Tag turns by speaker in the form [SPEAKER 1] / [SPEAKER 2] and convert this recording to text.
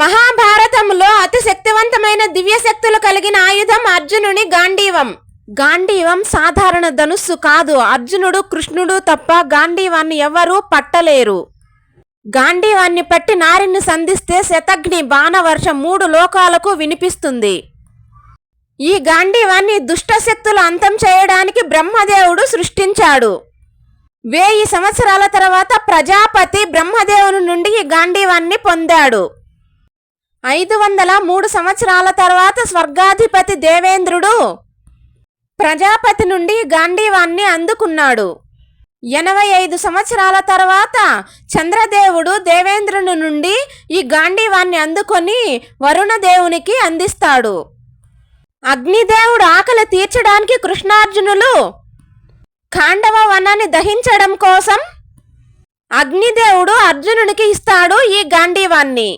[SPEAKER 1] మహాభారతంలో అతి శక్తివంతమైన దివ్యశక్తులు కలిగిన ఆయుధం అర్జునుని గాంధీవం. గాంధీవం సాధారణ ధనుస్సు కాదు. అర్జునుడు కృష్ణుడు తప్ప గాంధీవాన్ని ఎవరూ పట్టలేరు. గాంధీవాన్ని పట్టి నారిని సంధిస్తే శతగ్ని బాణవర్షం మూడు లోకాలకు వినిపిస్తుంది. ఈ గాంధీవాన్ని దుష్టశక్తులు అంతం చేయడానికి బ్రహ్మదేవుడు సృష్టించాడు. వేయి సంవత్సరాల తర్వాత ప్రజాపతి బ్రహ్మదేవుని నుండి ఈ గాంధీవాన్ని పొందాడు. ఐదు వందల మూడు సంవత్సరాల తర్వాత స్వర్గాధిపతి దేవేంద్రుడు ప్రజాపతి నుండి గాంధీవాన్ని అందుకున్నాడు. ఎనభై ఐదు సంవత్సరాల తర్వాత చంద్రదేవుడు దేవేంద్రుని నుండి ఈ గాంధీవాన్ని అందుకొని వరుణదేవునికి అందిస్తాడు. అగ్నిదేవుడు ఆకలి తీర్చడానికి కృష్ణార్జునులు ఖాండవ వనాన్ని దహించడం కోసం అగ్నిదేవుడు అర్జునునికి ఇస్తాడు ఈ గాంధీవాన్ని.